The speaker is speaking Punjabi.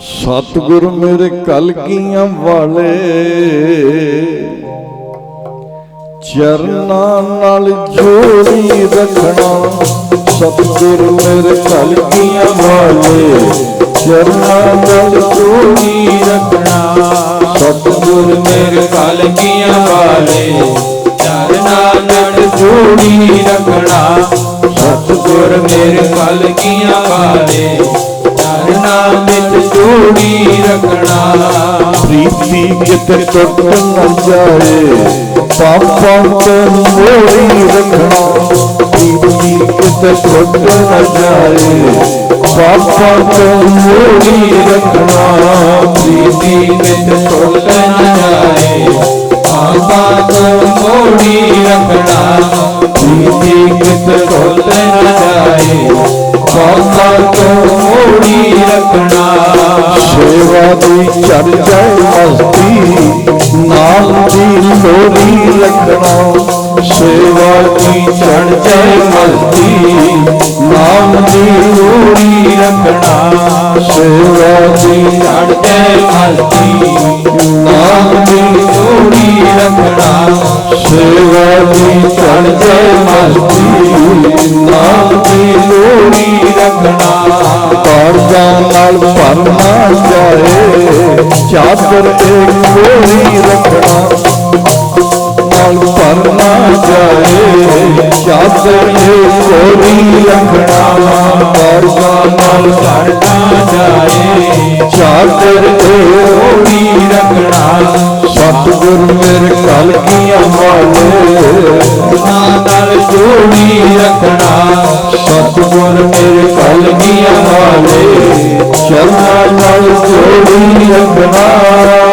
ਸਤਿਗੁਰ ਮੇਰੇ ਕਲਗੀਆਂ ਵਾਲੇ, ਚਰਨਾਂ ਨਾਲ ਜੋੜੀ ਰੱਖਣਾ। ਸਤਿਗੁਰ ਮੇਰੇ ਕਲਗੀਆਂ ਵਾਲੇ, ਚਰਨਾਂ ਨਾਲ ਜੋੜੀ ਰੱਖਣਾ। ਸਤਿਗੁਰ ਮੇਰੇ ਕਲਗੀਆਂ ਵਾਲੇ, ਚਰਨਾਂ ਨਾਲ ਜੋੜੀ ਰੱਖਣਾ। ਸਤਿਗੁਰ ਮੇਰੇ ਕਲਗੀਆਂ ਵਾਲੇ, ਚਰਨਾਂ ਜੋੜੀ ਰੱਖਣਾ ਪ੍ਰੀਤੀ ਕਿਤੇ ਟੁੱਟ ਨਾ ਜਾਏ, ਪਾਪਾਂ ਤੋਂ ਮੋੜੀ ਰੱਖਣਾ। ਪ੍ਰੀਤੀ ਕਿਤੇ ਟੁੱਟ ਨਾ ਜਾਏ, ਪਾਪਾਂ ਤੋਂ ਮੋੜੀ ਰੱਖਣਾ। ਪ੍ਰੀਤੀ ਵਿੱਚ ਟੁੱਟ ਨਾ ਜਾਏ ਆਪਾ ਤੋਂ ਮੋੜੀ ਰੱਖਣਾ। ਪ੍ਰੀਤੀ ਵਿੱਚ ਟੁੱਟ ਨਾ ਜਾਏ ਆਪਾ ਤੋਂ ਮੋੜੀ ਰੱਖਣਾ। ਸੇਵਾ ਦੀ ਚੜ ਜਾਏ ਮਸਤੀ ਨਾਮ ਦੀ ਲੋੜੀ ਰੱਖਣਾ। ਸੇਵਾ ਦੀ ਚੜ ਜਾਏ ਮਸਤੀ ਨਾਮ ਦੀ ਲੋੜੀ ਰੱਖਣਾ। ਸੇਵਾ ਦੀ ਚੜ ਜੈ ਮਸਤੀ ਨਾਮ ਦੀ ਜੋੜੀ ਰੱਖਣਾ। ਸੇਵਾ ਦੀ ਚੜ ਜਾਏ ਮਸਤੀ ਕਾਰਜਾਂ ਨਾਲ ਭਰਨਾ ਜਾਏ, ਚਾਦਰ ਇੱਕ ਕੋਰੀ ਰੱਖਣਾ। ਨਾਲ ਭਰਨਾ ਜਾਏ, ਚਾਦਰ ਇੱਕ ਕੋਰੀ ਰੱਖਣਾ। ਕਾਰਜਾਂ ਨਾਲ ਚੜਨਾ ਜਾਏ, ਚਾਦਰ ਇੱਕ ਜੋੜੀ ਸਤਿਗੁਰ ਮੇਰੇ ਕਲਗੀਆਂ ਵਾਲੇ ਨਾ ਨਾਲ ਜੋੜੀ ਰੱਖਣਾ। ਸਤਿਗੁਰ ਮੇਰੇ ਕਲਗੀਆਂ ਵਾਲੇ ਚਰਨਾਂ ਨਾਲ ਜੋੜੀ ਰੱਖਣਾ।